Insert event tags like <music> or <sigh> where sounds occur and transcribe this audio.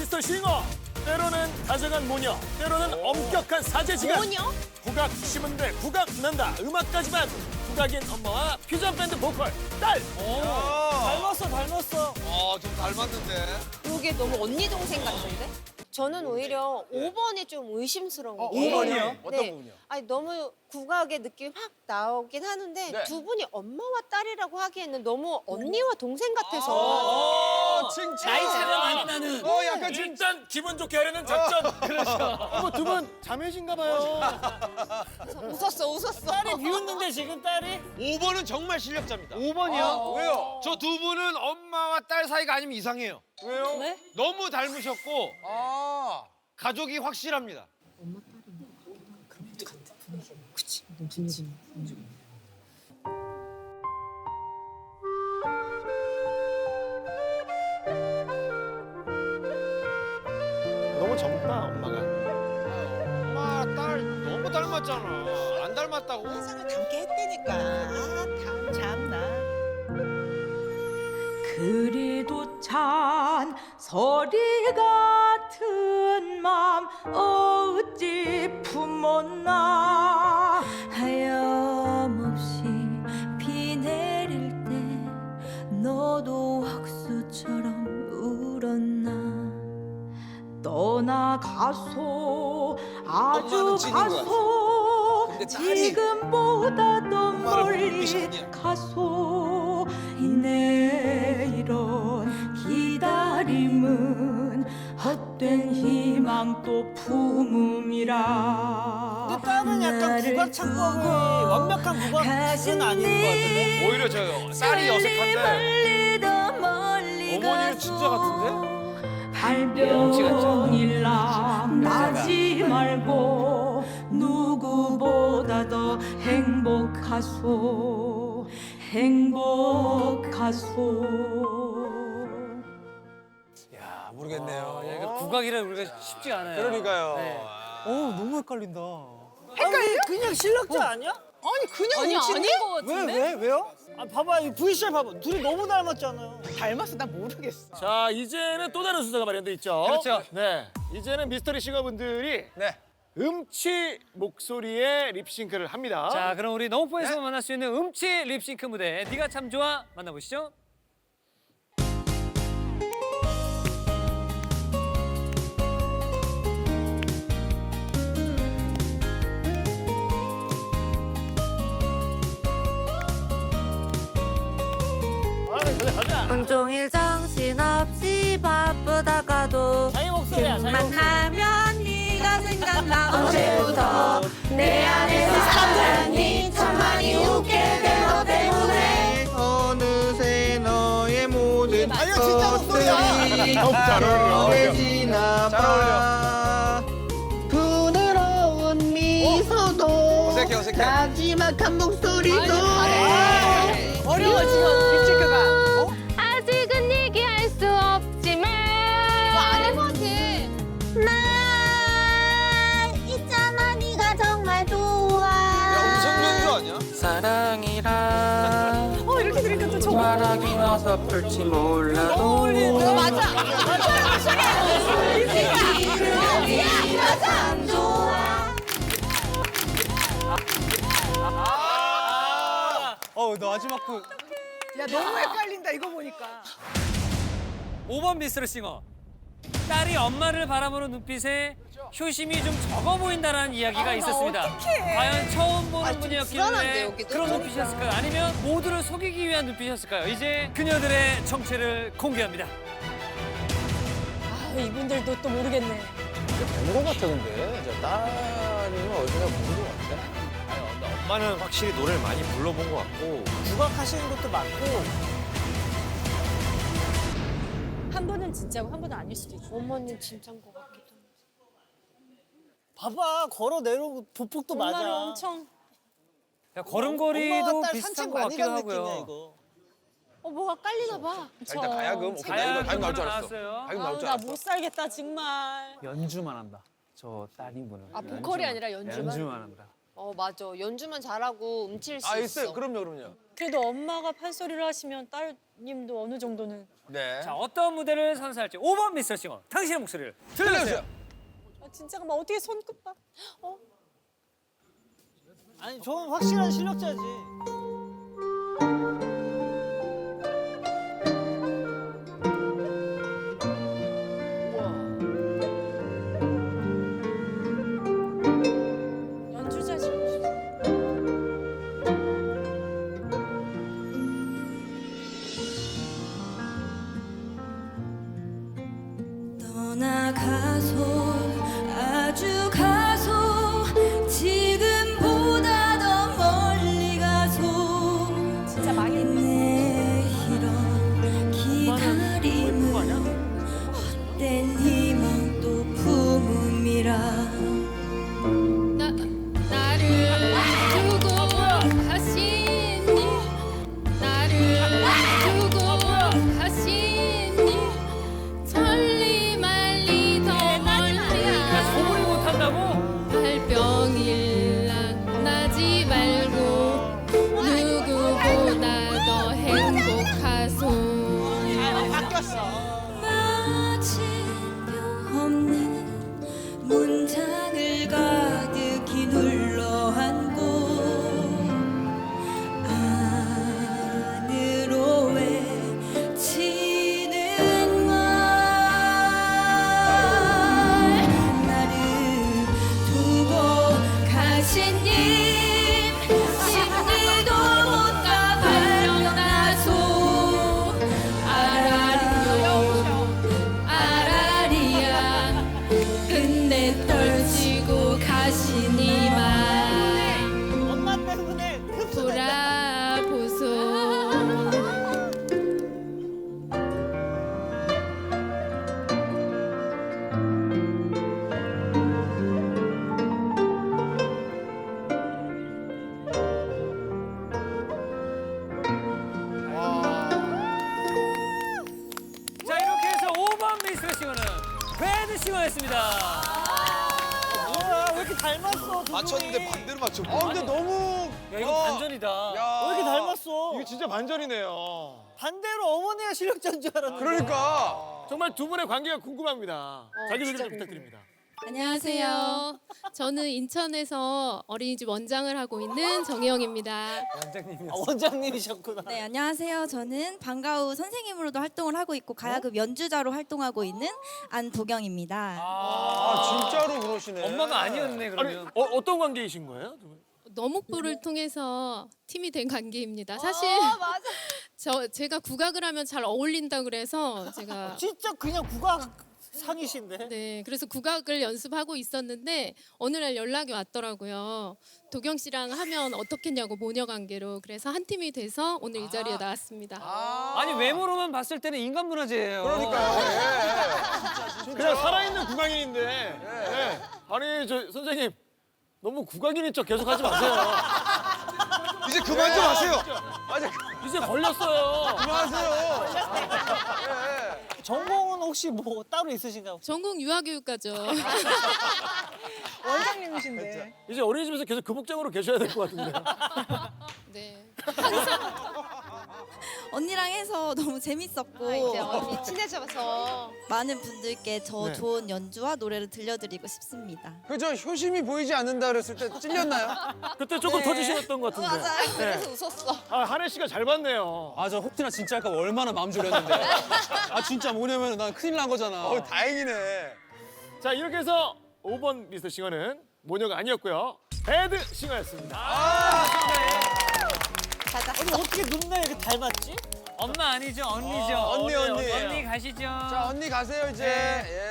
미스터 싱어 때로는 다정한 모녀 때로는 엄격한 사제 시간 뭐냐? 국악 심은 데 국악 난다 음악까지만 국악인 엄마와 퓨전 밴드 보컬 딸 닮았어, 닮았어. 어, 좀 닮았는데. 이게 너무 언니 동생 같은데? 저는 오히려 5번이 좀 의심스러운 거. 어, 5번이요? 어떤 네. 부분이요? 아니 너무 국악의 느낌이 확 나오긴 하는데 네. 두 분이 엄마와 딸이라고 하기에는 너무 언니와 동생 같아서 어, 칭찬 나이 차이가 많이 나는. 어, 약간 일단 기분 좋게 하려는 작전 그렇죠 두분 자매신가 봐요 웃었어 웃었어. 딸이 비웃는데 지금 딸이? 5번은 정말 실력자입니다. 5번이요? 왜요? 저 두 분은 엄마와 딸 사이가 아니면 이상해요. 왜요? 네? 너무 닮으셨고 아 가족이 확실합니다. 너무 항상 닮게 했다니까. 아, 참, 참나. 그리도 찬 소리 같은 맘 어찌 품었나 하염없이 비 내릴 때 너도 확수처럼 울었나 떠나가소 아주 엄마는 찐인 것 가소 딸이 지금보다 더 엄마를 보는 멀리. 가소. 내 이런 기다림은 헛된 희망 또 품음이라. 근데 딸은 약간 국악 창법이 완벽한 국악은 아닌 것 같은데? 오히려 저 딸이 어색한데. 어머니는 진짜 같은데? 발병일랑 나지 말고 행복하소 행복하소 야, 모르겠네요. 야, 이거 국악이라 우리가 쉽지 않아요. 그러니까요. 네. 어, 너무 헷갈린다. 헷갈려? 그냥 실력자 아니야? 아니 그냥 아니? 아닌 것 왜, 같은데? 왜, 왜 요? 아, 봐봐, 이 VCR 봐봐. 둘이 너무 닮았잖아요. 닮았어, 나 모르겠어. 자 이제는 또 다른 순서가 마련돼 있죠 그렇죠. 네 이제는 미스터리 싱어 분들이 네. 음치 목소리에 립싱크를 합니다 자, 그럼 우리 너무포에서 만날 수 있는 음치 립싱크 무대 네가 참 좋아 만나보시죠. 아, 온종일 정신없이 바쁘다가도 자기 목소리야, 자기 만 목소리. 하면 네가 생각나. 언제부터 내 안에서 사랑이 참 많이 웃게 된너 때문에. 어느새 너의 모든 아니야, 진짜 목소리야. 잘 어울려. 지나봐. 부드러운 미소도 어색해, 어색해. 나지막한 목소리도 어려워 지금 좋아. 말하긴 어설플지 몰라도 어, 맞아. 어, 너 마지막 부. 야, 너무 헷갈린다, 이거 보니까. 5번 미스터 싱어. 딸이 엄마를 바라보는 눈빛에 효심이 좀 적어 보인다라는 이야기가 있었습니다. 과연 처음 보는 아, 좀 불안한데, 분이었길래 여기도? 그런 눈빛이었을까요? 아니면 모두를 속이기 위한 눈빛이었을까요? 이제 그녀들의 정체를 공개합니다. 아 이분들도 또 모르겠네. 본것 같아, 근데. 저 딸이면 어디서 본것 같아. 근데 엄마는 확실히 노래를 많이 불러본 것 같고. 국악 하시는 것도 맞고. 한 분은 진짜고 한 분은 아닐 수도 있어. 어머니 진짜인 것 같기도. 봐봐, 걸어 내려오고 보폭도 정말 맞아. 엄청. 야, 걸음걸이도 엄마와 딸 비슷한 산책 것 많이 같기도 간 느낌이야, 하고요. 이거. 어 뭐가 깔리나 봐. 자, 일단 가야금. 오케이, 가야금 가야금, 가야금 나올 줄 알았어. 나왔어요. 가야금 나올 줄나 알았어. 못 살겠다 정말. 연주만 한다. 저 딸인 분은. 아 보컬이 아니라 연주만. 연주만 한다. 어 맞아. 연주만 잘하고 음칠 수아 있어. 있어요. 그럼요, 그럼요. 그래도 엄마가 판소리를 하시면 딸님도 어느 정도는. 네. 자, 어떤 무대를 선사할지 5번 미스터 싱어 당신의 목소리를 들려주세요. 아, 진짜 막 어떻게 손끝 봐. 어? 아니 저는 확실한 실력자지. 나가소 싱어였습니다. 뭐야 왜 이렇게 닮았어? 두 맞췄는데 분이? 반대로 맞췄고. 아, 근데 너무. 야, 이거 어, 반전이다. 야. 왜 이렇게 닮았어? 이거 진짜 반전이네요. 반대로 어머니가 실력자인 줄 알았는데. 그러니까. 정말 두 분의 관계가 궁금합니다. 자기소개 좀 부탁드립니다. 안녕하세요 저는 인천에서 어린이집 원장을 하고 있는 정혜영입니다 아, 원장님이었어. 원장님이셨구나. 네, 안녕하세요. 저는 방과후 선생님으로도 활동을 하고 있고 가야금 연주자로 활동하고 있는 안도경입니다. 아, 진짜로 그러시네. 엄마가 아니었네, 아니 그러면. 어, 어떤 관계이신 거예요? 너목부를 통해서 팀이 된 관계입니다 사실 <laughs> 저 제가 국악을 하면 잘 어울린다 그래서 제가 진짜 그냥 국악 상이신데. 네, 그래서 국악을 연습하고 있었는데 어느 날 연락이 왔더라고요. 도경 씨랑 하면 어떻겠냐고 모녀 관계로 그래서 한 팀이 돼서 오늘 이 자리에 나왔습니다. 아니, 외모로만 봤을 때는 인간 문화재예요. 그러니까요. 그냥 살아있는 국악인인데. 네. 아니 저 선생님 너무 국악인인 척 계속 하지 마세요. 예. 이제 그만 좀 하세요. 맞아. 이제 걸렸어요. 그만하세요. 전공은 혹시 뭐 따로 있으신가요? 전공 유아교육과죠. <laughs> 원장님이신데. 이제 어린이집에서 계속 그 복장으로 계셔야 될 것 같은데. <laughs> 네. <laughs> <laughs> 언니랑 해서 너무 재밌었고 아, 이제 언니 친해져서 많은 분들께 저 네. 좋은 연주와 노래를 들려드리고 싶습니다. 그저 효심이 보이지 않는다 그랬을 때 찔렸나요? <laughs> 그때 조금 터지셨던 것 같은데. 맞아요. 그래서 웃었어. 아 한혜 씨가 잘 봤네요. 아 저 혹시나 진짜 할까 봐 얼마나 마음 졸였는데. <laughs> 아 진짜 뭐냐면 난 큰일 난 거잖아. 어, 다행이네. 자 이렇게 해서 5번 미스터 싱어는 모녀가 아니었고요. 배드 싱어였습니다. 아 니 어떻게 눈매 이렇게 닮았지? 엄마 아니죠, 언니죠. 어, 언니, 언니. 언니 가시죠. 자, 언니 가세요, 이제. 예.